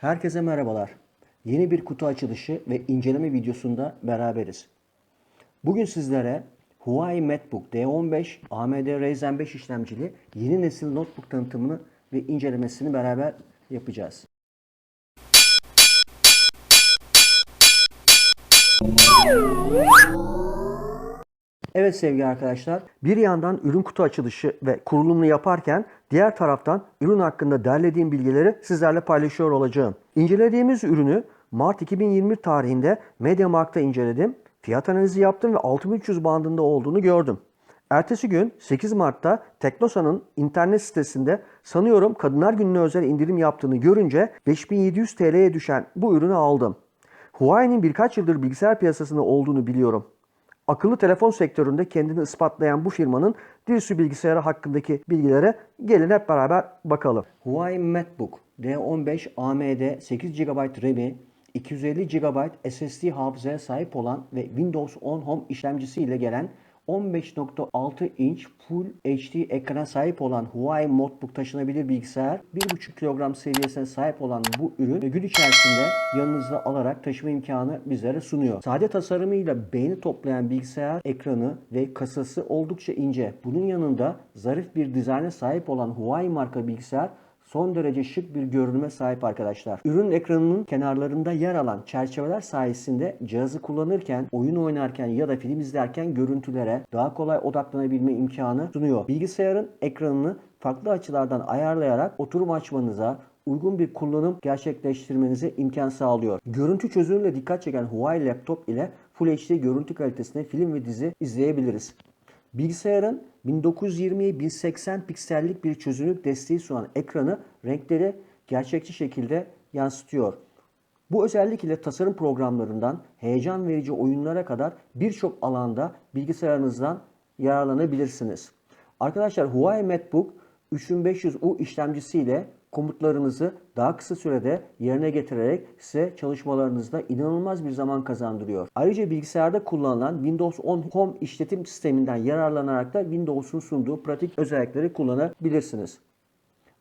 Herkese merhabalar. Yeni bir kutu açılışı ve inceleme videosunda beraberiz. Bugün sizlere Huawei MateBook D15 AMD Ryzen 5 işlemcili yeni nesil notebook tanıtımını ve incelemesini beraber yapacağız. Evet sevgili arkadaşlar, bir yandan ürün kutu açılışı ve kurulumunu yaparken diğer taraftan ürün hakkında derlediğim bilgileri sizlerle paylaşıyor olacağım. İncelediğimiz ürünü Mart 2021 tarihinde MediaMarkt'ta inceledim. Fiyat analizi yaptım ve 6300 bandında olduğunu gördüm. Ertesi gün 8 Mart'ta Teknosa'nın internet sitesinde sanıyorum Kadınlar Günü'ne özel indirim yaptığını görünce 5700 TL'ye düşen bu ürünü aldım. Huawei'nin birkaç yıldır bilgisayar piyasasında olduğunu biliyorum. Akıllı telefon sektöründe kendini ispatlayan bu firmanın dizüstü bilgisayarı hakkındaki bilgilere gelin hep beraber bakalım. Huawei MateBook D15 AMD 8 GB RAM'i 250 GB SSD hafızaya sahip olan ve Windows 10 Home işlemcisiyle gelen 15.6 inç Full HD ekrana sahip olan Huawei MateBook taşınabilir bilgisayar 1.5 kilogram seviyesine sahip olan bu ürün gün içerisinde yanınızda alarak taşıma imkanı bizlere sunuyor. Sade tasarımıyla beğeni toplayan bilgisayar ekranı ve kasası oldukça ince. Bunun yanında zarif bir dizayna sahip olan Huawei marka bilgisayar son derece şık bir görünüme sahip arkadaşlar. Ürün ekranının kenarlarında yer alan çerçeveler sayesinde cihazı kullanırken, oyun oynarken ya da film izlerken görüntülere daha kolay odaklanabilme imkanı sunuyor. Bilgisayarın ekranını farklı açılardan ayarlayarak oturum açmanıza, uygun bir kullanım gerçekleştirmenize imkan sağlıyor. Görüntü çözünürlüğüne dikkat çeken Huawei laptop ile Full HD görüntü kalitesinde film ve dizi izleyebiliriz. Bilgisayarın 1920'ye 1080 piksellik bir çözünürlük desteği sunan ekranı renkleri gerçekçi şekilde yansıtıyor. Bu özellik ile tasarım programlarından heyecan verici oyunlara kadar birçok alanda bilgisayarınızdan yararlanabilirsiniz. Arkadaşlar Huawei MateBook 3500U işlemcisiyle komutlarınızı daha kısa sürede yerine getirerek size çalışmalarınızda inanılmaz bir zaman kazandırıyor. Ayrıca bilgisayarda kullanılan Windows 10 Home işletim sisteminden yararlanarak da Windows'un sunduğu pratik özellikleri kullanabilirsiniz.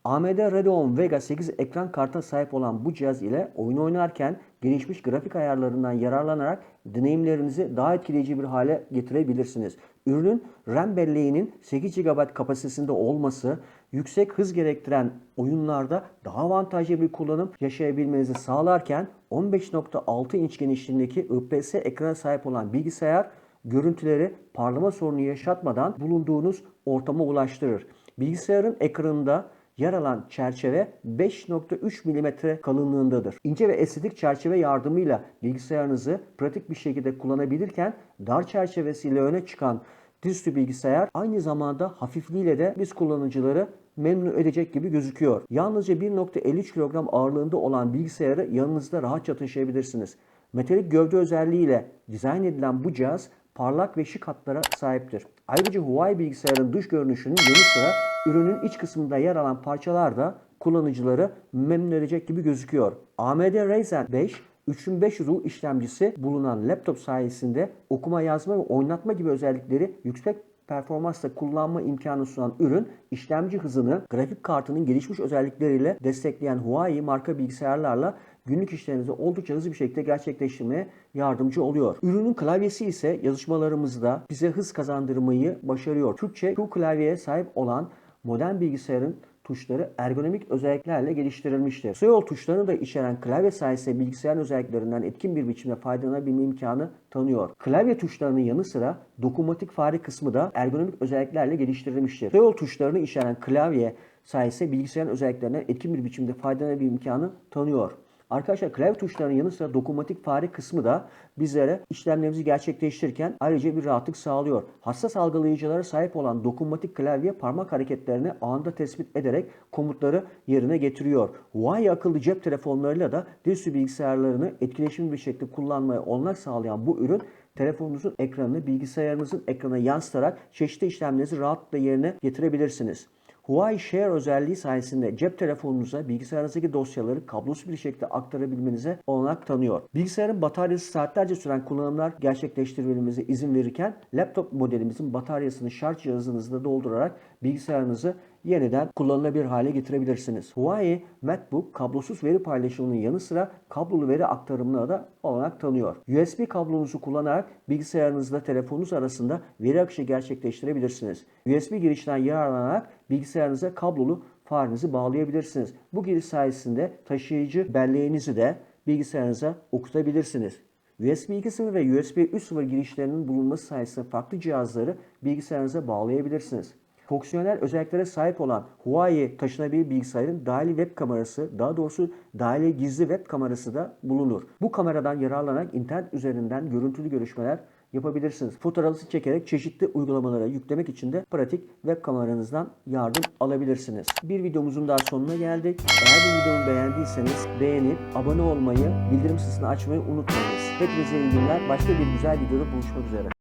AMD Radeon Vega 8 ekran kartına sahip olan bu cihaz ile oyun oynarken gelişmiş grafik ayarlarından yararlanarak deneyimlerinizi daha etkileyici bir hale getirebilirsiniz. Ürünün RAM belleğinin 8 GB kapasitesinde olması, yüksek hız gerektiren oyunlarda daha avantajlı bir kullanım yaşayabilmenizi sağlarken 15.6 inç genişliğindeki IPS ekrana sahip olan bilgisayar görüntüleri parlama sorunu yaşatmadan bulunduğunuz ortama ulaştırır. Bilgisayarın ekranında yer alan çerçeve 5.3 mm kalınlığındadır. İnce ve estetik çerçeve yardımıyla bilgisayarınızı pratik bir şekilde kullanabilirken dar çerçevesiyle öne çıkan dizüstü bilgisayar aynı zamanda hafifliğiyle de biz kullanıcıları memnun edecek gibi gözüküyor. Yalnızca 1.53 kilogram ağırlığında olan bilgisayarı yanınızda rahatça taşıyabilirsiniz. Metalik gövde özelliğiyle dizayn edilen bu cihaz parlak ve şık hatlara sahiptir. Ayrıca Huawei bilgisayarın dış görünüşünün yanı sıra ürünün iç kısmında yer alan parçalar da kullanıcıları memnun edecek gibi gözüküyor. AMD Ryzen 5 3500U işlemcisi bulunan laptop sayesinde okuma, yazma ve oynatma gibi özellikleri yüksek performansla kullanma imkanı sunan ürün işlemci hızını grafik kartının gelişmiş özellikleriyle destekleyen Huawei marka bilgisayarlarla günlük işlerinizi oldukça hızlı bir şekilde gerçekleştirmeye yardımcı oluyor. Ürünün klavyesi ise yazışmalarımızda bize hız kazandırmayı başarıyor. Türkçe Q klavyeye sahip olan modern bilgisayarın tuşları ergonomik özelliklerle geliştirilmiştir. Kısa yol tuşlarını da içeren klavye sayesinde bilgisayarın özelliklerinden etkin bir biçimde faydalanabilme imkanı tanıyor. Klavye tuşlarının yanı sıra dokunmatik fare kısmı da ergonomik özelliklerle geliştirilmiştir. Kısa yol tuşlarını içeren klavye sayesinde bilgisayarın özelliklerinden etkin bir biçimde faydalanabilme imkanı tanıyor. Arkadaşlar klavye tuşlarının yanı sıra dokunmatik fare kısmı da bizlere işlemlerimizi gerçekleştirirken ayrıca bir rahatlık sağlıyor. Hassas algılayıcılara sahip olan dokunmatik klavye parmak hareketlerini anında tespit ederek komutları yerine getiriyor. Huawei akıllı cep telefonlarıyla da dizüstü bilgisayarlarını etkileşimli bir şekilde kullanmaya olanak sağlayan bu ürün telefonunuzun ekranını bilgisayarınızın ekranına yansıtarak çeşitli işlemlerinizi rahatlıkla yerine getirebilirsiniz. Huawei Share özelliği sayesinde cep telefonunuza bilgisayarınızdaki dosyaları kablosuz bir şekilde aktarabilmenize olanak tanıyor. Bilgisayarın bataryası saatlerce süren kullanımlar gerçekleştirmenize izin verirken laptop modelimizin bataryasını şarj cihazınızda doldurarak bilgisayarınızı yeniden kullanılabilir hale getirebilirsiniz. Huawei MacBook kablosuz veri paylaşımının yanı sıra kablolu veri aktarımına da olanak tanıyor. USB kablonuzu kullanarak bilgisayarınızla telefonunuz arasında veri akışı gerçekleştirebilirsiniz. USB girişten yararlanarak bilgisayarınıza kablolu farenizi bağlayabilirsiniz. Bu giriş sayesinde taşıyıcı belleğinizi de bilgisayarınıza okutabilirsiniz. USB 2.0 ve USB 3.0 girişlerinin bulunması sayesinde farklı cihazları bilgisayarınıza bağlayabilirsiniz. Fonksiyonel özelliklere sahip olan Huawei taşınabilir bilgisayarın dahili web kamerası, daha doğrusu dahili gizli web kamerası da bulunur. Bu kameradan yararlanarak internet üzerinden görüntülü görüşmeler yapabilirsiniz. Fotoğrafı çekerek çeşitli uygulamalara yüklemek için de pratik web kameranızdan yardım alabilirsiniz. Bir videomuzun daha sonuna geldik. Eğer bu videomu beğendiyseniz beğenip abone olmayı, bildirim sesini açmayı unutmayınız. Hepinize iyi günler. Başka bir güzel videoda buluşmak üzere.